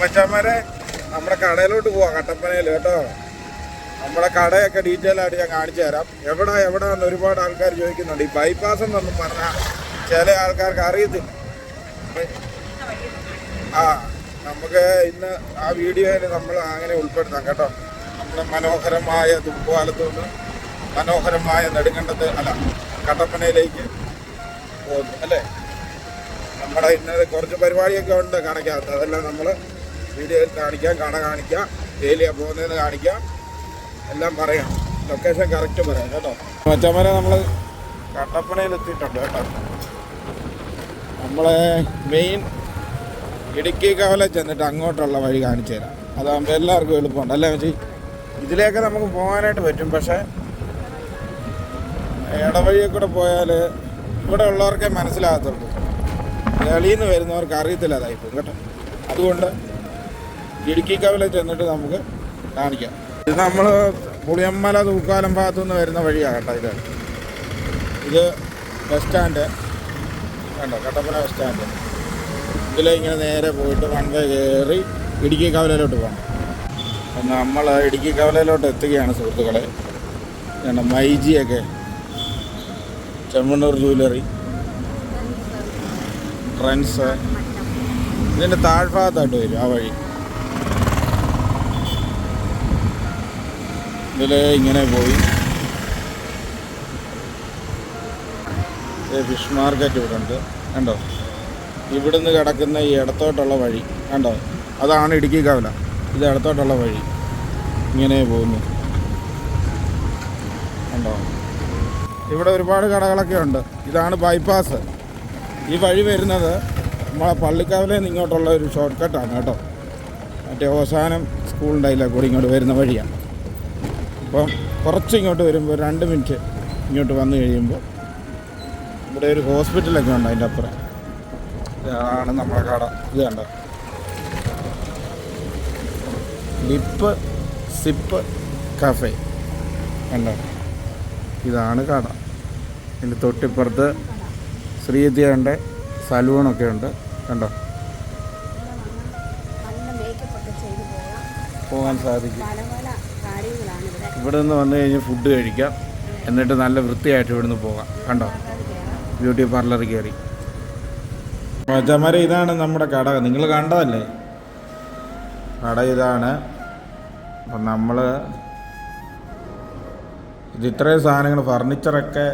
മച്ചാമാരെ നമ്മുടെ കടയിലോട്ട് പോവാം കട്ടപ്പനയിൽ കേട്ടോ. നമ്മുടെ കടയൊക്കെ ഡീറ്റെയിൽ ആയിട്ട് ഞാൻ കാണിച്ചു തരാം. എവിടെ എവിടെ എന്ന് ഒരുപാട് ആൾക്കാർ ചോദിക്കുന്നുണ്ട്. ഈ ബൈപ്പാസ് എന്നൊന്നും പറഞ്ഞാൽ ചില ആൾക്കാർക്ക് അറിയത്തില്ല. ആ നമുക്ക് ഇന്ന് ആ വീഡിയോയിൽ നമ്മൾ അങ്ങനെ ഉൾപ്പെടുത്താം കേട്ടോ. നമ്മുടെ മനോഹരമായ തുമ്പുപാലത്തുനിന്ന് മനോഹരമായ നെടുങ്കണ്ടത്ത് അല്ല കട്ടപ്പനയിലേക്ക് പോകുന്നു അല്ലേ? നമ്മുടെ ഇന്ന് കുറച്ച് പരിപാടിയൊക്കെ ഉണ്ട് കാണിക്കാത്ത അതെല്ലാം നമ്മൾ വീഡിയോയിൽ കാണിക്കാം കട കാണിക്കാം ഡെയിലിയാണ് പോകുന്നതെന്ന് കാണിക്കാം. എല്ലാം പറയാം. ലൊക്കേഷൻ കറക്റ്റ് പറയാം കേട്ടോ? മച്ചമ്മരെ നമ്മൾ കട്ടപ്പനയിൽ എത്തിയിട്ടുണ്ട് കേട്ടോ. നമ്മളെ മെയിൻ ഇടുക്കി കവല ചെന്നിട്ട് അങ്ങോട്ടുള്ള വഴി കാണിച്ചു തരാം. അതാകുമ്പോൾ എല്ലാവർക്കും എളുപ്പമുണ്ട് അല്ലേ മച്ചി? ഇതിലേക്ക് നമുക്ക് പോകാനായിട്ട് പറ്റും പക്ഷേ ഇടവഴിയെ കൂടെ പോയാൽ ഇവിടെ ഉള്ളവർക്കേ മനസ്സിലാകത്തുള്ളൂ. വെളിയിൽ നിന്ന് വരുന്നവർക്ക് അറിയത്തില്ല അതായിപ്പോൾ കേട്ടോ. അതുകൊണ്ട് ഇടുക്കി കവല ചെന്നിട്ട് നമുക്ക് കാണിക്കാം. ഇത് നമ്മൾ പുളിയമ്മല തൂക്കാലം ഭാഗത്തു നിന്ന് വരുന്ന വഴിയാണ് കേട്ടോ ഇത്. ഇത് ബസ് സ്റ്റാൻഡ് കണ്ടോ? കട്ടപ്പന ബസ് സ്റ്റാൻഡ് ഇതിലെ ഇങ്ങനെ നേരെ പോയിട്ട് വൺ വേ കയറി ഇടുക്കി കവലയിലോട്ട് പോകണം നമ്മൾ ഇടുക്കി കവലയിലോട്ട് എത്തുകയാണ് സുഹൃത്തുക്കളെ. കണ്ടോ മൈജിയൊക്കെ. ചെമ്മണ്ണൂർ ജ്വല്ലറി ട്രെൻസ് ഇതിന്റെ താഴ്ഭാഗത്തായിട്ട് വരും ആ വഴി. ഇതിൽ ഇങ്ങനെ പോയി. ഫിഷ് മാർക്കറ്റ് ഇവിടെ ഉണ്ട്. കണ്ടോ? ഇവിടുന്ന് കിടക്കുന്ന ഈ ഇടത്തോട്ടുള്ള വഴി കണ്ടോ? അതാണ് ഇടുക്കി കവല. ഇത് ഇടത്തോട്ടുള്ള വഴി. ഇങ്ങനെ പോകുന്നു. കണ്ടോ? ഇവിടെ ഒരുപാട് കടകളൊക്കെ ഉണ്ട്. ഇതാണ് ബൈപ്പാസ് ഈ വഴി വരുന്നത് നമ്മളെ പള്ളിക്കാവിലെ ഇങ്ങോട്ടുള്ള ഒരു ഷോർട്ട് കട്ടാണ് കേട്ടോ. മറ്റേ അവസാനം സ്കൂളിന്റെ അതിലെ കൂടി ഇങ്ങോട്ട് വരുന്ന വഴിയാണ് അപ്പം കുറച്ച് ഇങ്ങോട്ട് വരുമ്പോൾ രണ്ട് മിനിറ്റ് ഇങ്ങോട്ട് വന്നു കഴിയുമ്പോൾ ഇവിടെ ഒരു ഹോസ്പിറ്റലൊക്കെ ഉണ്ട് അതിന്റെ അപ്പുറം. ഇതാണ് നമ്മുടെ കട. ഇത് കണ്ട? Lip sip cafe. കണ്ടോ? ഇതാണ് കട. ഇതിന്റെ തൊട്ടിപ്പുറത്ത് ശ്രീവിദ്യയുണ്ട് സലൂണൊക്കെ ഉണ്ട്. കണ്ടോ? പോകാൻ സാധിക്കും. ഇവിടെ നിന്ന് വന്നു കഴിഞ്ഞ് ഫുഡ് കഴിക്കാം. എന്നിട്ട് നല്ല വൃത്തിയായിട്ട് ഇവിടുന്ന് പോകാം. കണ്ടോ? ബ്യൂട്ടി പാർലർ കയറി. മച്ചമാരെ ഇതാണ് നമ്മുടെ കട. നിങ്ങൾ കണ്ടതല്ലേ? കട ഇതാണ്. അപ്പം നമ്മൾ ഇത് ഇത്രയും സാധനങ്ങൾ ഫർണിച്ചറൊക്കെ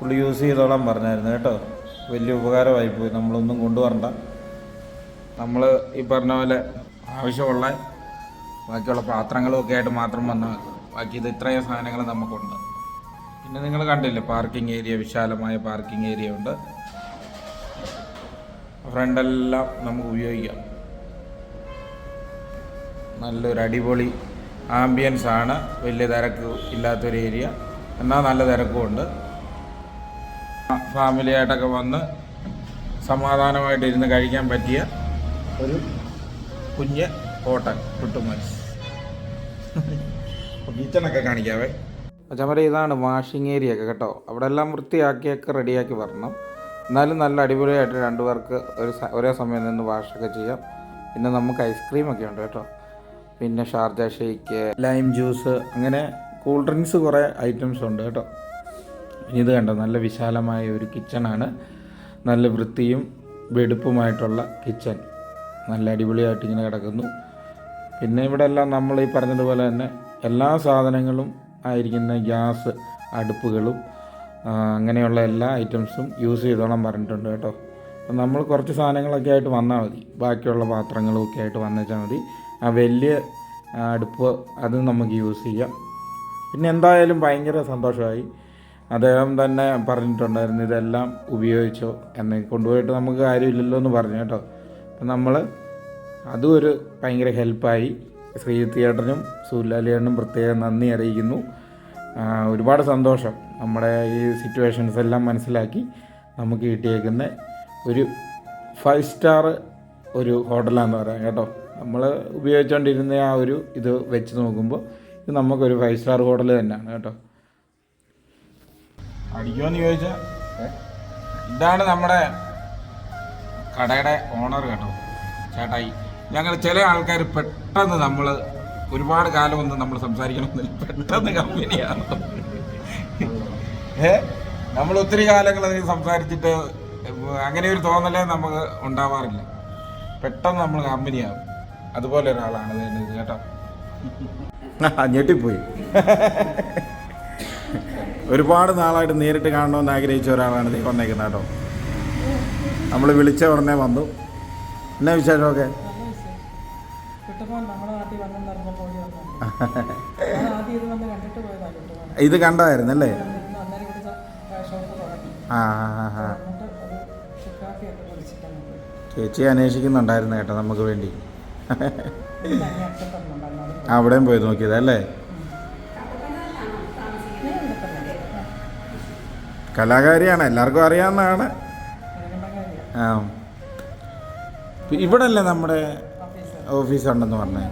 പുള്ളി യൂസ് ചെയ്തോളാം പറഞ്ഞായിരുന്നു കേട്ടോ. വലിയ ഉപകാരമായി പോയി. നമ്മളൊന്നും കൊണ്ടുവരണ്ട. നമ്മൾ ഈ പറഞ്ഞ പോലെ ആവശ്യമുള്ള ബാക്കിയുള്ള പാത്രങ്ങളും ഒക്കെ ആയിട്ട് മാത്രം വന്നാൽ ബാക്കി ഇത് ഇത്രയും സാധനങ്ങൾ നമുക്കുണ്ട്. പിന്നെ നിങ്ങൾ കണ്ടില്ലേ പാർക്കിംഗ് ഏരിയ വിശാലമായ പാർക്കിംഗ് ഏരിയ ഉണ്ട്. ഫ്രണ്ടെല്ലാം നമുക്ക് ഉപയോഗിക്കാം. നല്ലൊരു അടിപൊളി ആംബിയൻസ് ആണ്. വലിയ തിരക്ക് ഇല്ലാത്തൊരു ഏരിയ എന്നാൽ നല്ല തിരക്കുമുണ്ട് ഫാമിലി ആയിട്ടൊക്കെ വന്ന് സമാധാനമായിട്ട് ഇരുന്ന് കഴിക്കാൻ പറ്റിയ ഒരു കുഞ്ഞ് ഹോട്ടൽ കുട്ടുമൽസ് കിച്ചണൊക്കെ കാണിക്കാവേ. പച്ചമര ഇതാണ് വാഷിംഗ് ഏരിയ ഒക്കെ കേട്ടോ. അവിടെ എല്ലാം വൃത്തിയാക്കിയൊക്കെ റെഡിയാക്കി വരണം. എന്നാലും നല്ല അടിപൊളിയായിട്ട് രണ്ടു പേർക്ക് ഒരു ഒരേ സമയം നിന്ന് വാഷൊക്കെ ചെയ്യാം. പിന്നെ നമുക്ക് ഐസ്ക്രീം ഒക്കെ ഉണ്ട് കേട്ടോ. പിന്നെ ഷാർജ ഷെയ്ക്ക് ലൈം ജ്യൂസ് അങ്ങനെ കൂൾ ഡ്രിങ്ക്സ് കുറേ ഐറ്റംസ് ഉണ്ട് കേട്ടോ. ഇനി ഇത് കണ്ടോ നല്ല വിശാലമായ ഒരു കിച്ചണാണ് നല്ല വൃത്തിയും വെടുപ്പുമായിട്ടുള്ള കിച്ചൺ നല്ല അടിപൊളിയായിട്ട് ഇങ്ങനെ കിടക്കുന്നു. പിന്നെ ഇവിടെ എല്ലാം നമ്മൾ ഈ പറഞ്ഞതുപോലെ തന്നെ എല്ലാ സാധനങ്ങളും ആയിരിക്കുന്ന ഗ്യാസ് അടുപ്പുകളും അങ്ങനെയുള്ള എല്ലാ ഐറ്റംസും യൂസ് ചെയ്തോളാൻ പറഞ്ഞിട്ടുണ്ട് കേട്ടോ. അപ്പം നമ്മൾ കുറച്ച് സാധനങ്ങളൊക്കെ ആയിട്ട് വന്നാൽ മതി. ബാക്കിയുള്ള പാത്രങ്ങളും ഒക്കെ ആയിട്ട് വന്നേച്ചാൽ മതി. ആ വലിയ അടുപ്പ് അത് നമുക്ക് യൂസ് ചെയ്യാം. പിന്നെ എന്തായാലും ഭയങ്കര സന്തോഷമായി. അദ്ദേഹം തന്നെ പറഞ്ഞിട്ടുണ്ടായിരുന്നു ഇതെല്ലാം ഉപയോഗിച്ചോ? എന്നെ. കൊണ്ടുപോയിട്ട് നമുക്ക് കാര്യമില്ലല്ലോ എന്ന് പറഞ്ഞു കേട്ടോ. അപ്പം നമ്മൾ അതും ഒരു ഭയങ്കര ഹെൽപ്പായി. ശ്രീ തിയേറ്ററിനും സൂര്യാലിയേട്ടനും പ്രത്യേകം നന്ദി അറിയിക്കുന്നു. ഒരുപാട് സന്തോഷം നമ്മുടെ ഈ സിറ്റുവേഷൻസ് എല്ലാം മനസ്സിലാക്കി നമുക്ക് കിട്ടിയേക്കുന്ന ഒരു ഫൈവ് സ്റ്റാർ ഒരു ഹോട്ടലാന്ന് പറയാം കേട്ടോ. നമ്മൾ ഉപയോഗിച്ചുകൊണ്ടിരുന്ന ആ ഒരു ഇത് വെച്ച് നോക്കുമ്പോൾ ഇത് നമുക്കൊരു ഫൈവ് സ്റ്റാർ ഹോട്ടൽ തന്നെയാണ് കേട്ടോ. അടിക്കുമെന്ന് ചോദിച്ചാൽ ഇതാണ് നമ്മുടെ കടയുടെ ഓണർ കേട്ടോ ചേട്ടായി. ഞങ്ങൾ ചില ആൾക്കാർ പെട്ടെന്ന് നമ്മൾ ഒരുപാട് കാലമൊന്നും നമ്മൾ സംസാരിക്കണമെന്നില്ല പെട്ടെന്ന് കമ്പനിയാണ് ഏ? നമ്മൾ ഒത്തിരി കാലങ്ങൾ സംസാരിച്ചിട്ട് അങ്ങനെ ഒരു തോന്നലേ നമുക്ക് ഉണ്ടാവാറില്ല. പെട്ടെന്ന് നമ്മൾ കമ്പനിയാവും അതുപോലെ ഒരാളാണ് കേട്ടോ. ഞെട്ടിപ്പോയി. ഒരുപാട് നാളായിട്ട് നേരിട്ട് കാണണമെന്ന് ആഗ്രഹിച്ച ഒരാളാണ് നീ വന്നേക്കുന്നത് കേട്ടോ. നമ്മൾ വിളിച്ച ഉടനെ വന്നു. എന്നാ വിശേഷമൊക്കെ? ഇവിടെ ഷോപ്പ് അല്ലേ ആ ആ ആ ചേച്ചി അന്വേഷിക്കുന്നുണ്ടായിരുന്നു കേട്ടോ നമുക്ക് വേണ്ടി. അവിടെയും പോയി നോക്കിയതല്ലേ കലാകാരിയാണ് എല്ലാവർക്കും അറിയാവുന്നതാണ്. ആ. ഇവിടെ അല്ലേ നമ്മുടെ ഓഫീസർ ഓഫീസ് ഉണ്ടെന്ന് പറഞ്ഞേ.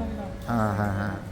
ആ ഹാ ആ.